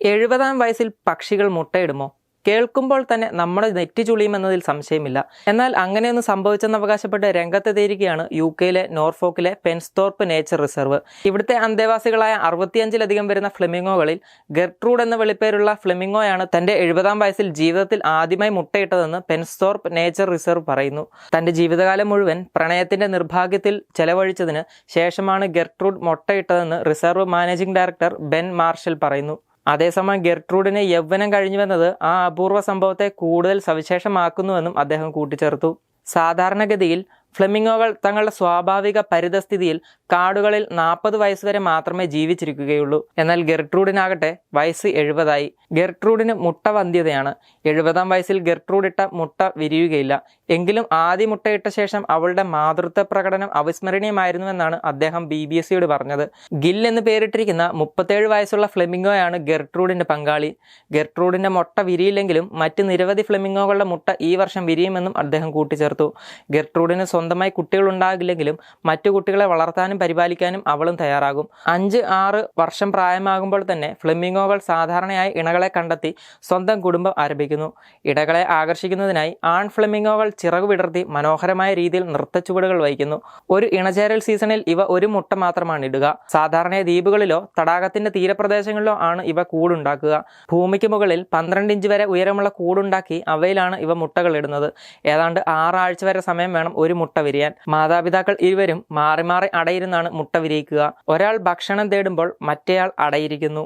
എഴുപതാം വയസ്സിൽ പക്ഷികൾ മുട്ടയിടുമോ? കേൾക്കുമ്പോൾ തന്നെ നമ്മുടെ നെറ്റി ചുളിയുമെന്നതിൽ സംശയമില്ല. എന്നാൽ അങ്ങനെയൊന്നും സംഭവിച്ചെന്ന് അവകാശപ്പെട്ട് രംഗത്തെത്തിയിരിക്കുകയാണ് യു കെയിലെ നോർഫോക്കിലെ പെൻസ്തോർപ്പ് നേച്ചർ റിസർവ്. ഇവിടുത്തെ അന്തേവാസികളായ അറുപത്തിയഞ്ചിലധികം വരുന്ന ഫ്ലെമിങ്ങോകളിൽ ഗെർട്രൂഡ് എന്ന വെളിപ്പേരുള്ള ഫ്ലെമിങ്ങോയാണ് തന്റെ എഴുപതാം വയസ്സിൽ ജീവിതത്തിൽ ആദ്യമായി മുട്ടയിട്ടതെന്ന് പെൻസ്തോർപ്പ് നേച്ചർ റിസർവ് പറയുന്നു. തന്റെ ജീവിതകാലം മുഴുവൻ പ്രണയത്തിന്റെ നിർഭാഗ്യത്തിൽ ചെലവഴിച്ചതിന് ശേഷമാണ് Gertrude മുട്ടയിട്ടതെന്ന് reserve managing director Ben Marshall പറയുന്നു. അതേസമയം ഗെർട്രൂഡിന് യൗവനം കഴിഞ്ഞുവെന്നത് ആ അപൂർവ സംഭവത്തെ കൂടുതൽ സവിശേഷമാക്കുന്നുവെന്നും അദ്ദേഹം കൂട്ടിച്ചേർത്തു. സാധാരണഗതിയിൽ ഫ്ലെമിങ്ങോകൾ തങ്ങളുടെ സ്വാഭാവിക പരിതസ്ഥിതിയിൽ കാടുകളിൽ നാൽപ്പത് വയസ്സുവരെ മാത്രമേ ജീവിച്ചിരിക്കുകയുള്ളൂ. എന്നാൽ ഗെർട്രൂഡിനാകട്ടെ വയസ്സ് എഴുപതായി. ഗെർട്രൂഡിന് മുട്ട വന്ധ്യതയാണ്. എഴുപതാം വയസ്സിൽ ഗെർട്രൂഡ് ഇട്ട മുട്ട വിരിയുകയില്ല. എങ്കിലും ആദ്യ മുട്ടയിട്ട ശേഷം അവളുടെ മാതൃത്വ പ്രകടനം അവിസ്മരണീയമായിരുന്നുവെന്നാണ് അദ്ദേഹം ബി ബി എസ് സിയോട് പറഞ്ഞത്. ഗിൽ എന്ന് പേരിട്ടിരിക്കുന്ന മുപ്പത്തേഴ് വയസ്സുള്ള ഫ്ലെമിംഗോയാണ് ഗെർട്രൂഡിന്റെ പങ്കാളി. ഗെർട്രൂഡിന്റെ മുട്ട വിരിയില്ലെങ്കിലും മറ്റ് നിരവധി ഫ്ലെമിംഗോകളുടെ മുട്ട ഈ വർഷം വിരിയുമെന്നും അദ്ദേഹം കൂട്ടിച്ചേർത്തു. ഗെർട്രൂഡിന് സ്വന്തമായി കുട്ടികൾ ഉണ്ടാകില്ലെങ്കിലും മറ്റു കുട്ടികളെ വളർത്താനും പരിപാലിക്കാനും അവളും തയ്യാറാകും. അഞ്ച് ആറ് വർഷം പ്രായമാകുമ്പോൾ തന്നെ ഫ്ലെമിംഗോകൾ സാധാരണയായി ഇണകളെ കണ്ടെത്തി സ്വന്തം കുടുംബം ആരംഭിക്കുന്നു. ഇടകളെ ആകർഷിക്കുന്നതിനായി ആൺ ഫ്ലെമിംഗോകൾ ചിറകു വിടർത്തി മനോഹരമായ രീതിയിൽ നൃത്തച്ചുവടുകൾ വഹിക്കുന്നു. ഒരു ഇണചേരൽ സീസണിൽ ഇവ ഒരു മുട്ട മാത്രമാണ് ഇടുക. സാധാരണ ദ്വീപുകളിലോ തടാകത്തിന്റെ തീരപ്രദേശങ്ങളിലോ ആണ് ഇവ കൂടുണ്ടാക്കുക. ഭൂമിക്ക് മുകളിൽ പന്ത്രണ്ട് ഇഞ്ച് വരെ ഉയരമുള്ള കൂടുണ്ടാക്കി അവയിലാണ് ഇവ മുട്ടകൾ ഇടുന്നത്. ഏതാണ്ട് ആറാഴ്ച വരെ സമയം വേണം ഒരു മുട്ട വിരിയാൻ. മാതാപിതാക്കൾ ഇരുവരും മാറി മാറി അടയിരുന്നാണ് മുട്ട വിരിയിക്കുക. ഒരാൾ ഭക്ഷണം തേടുമ്പോൾ മറ്റേയാൾ അടയിരിക്കുന്നു.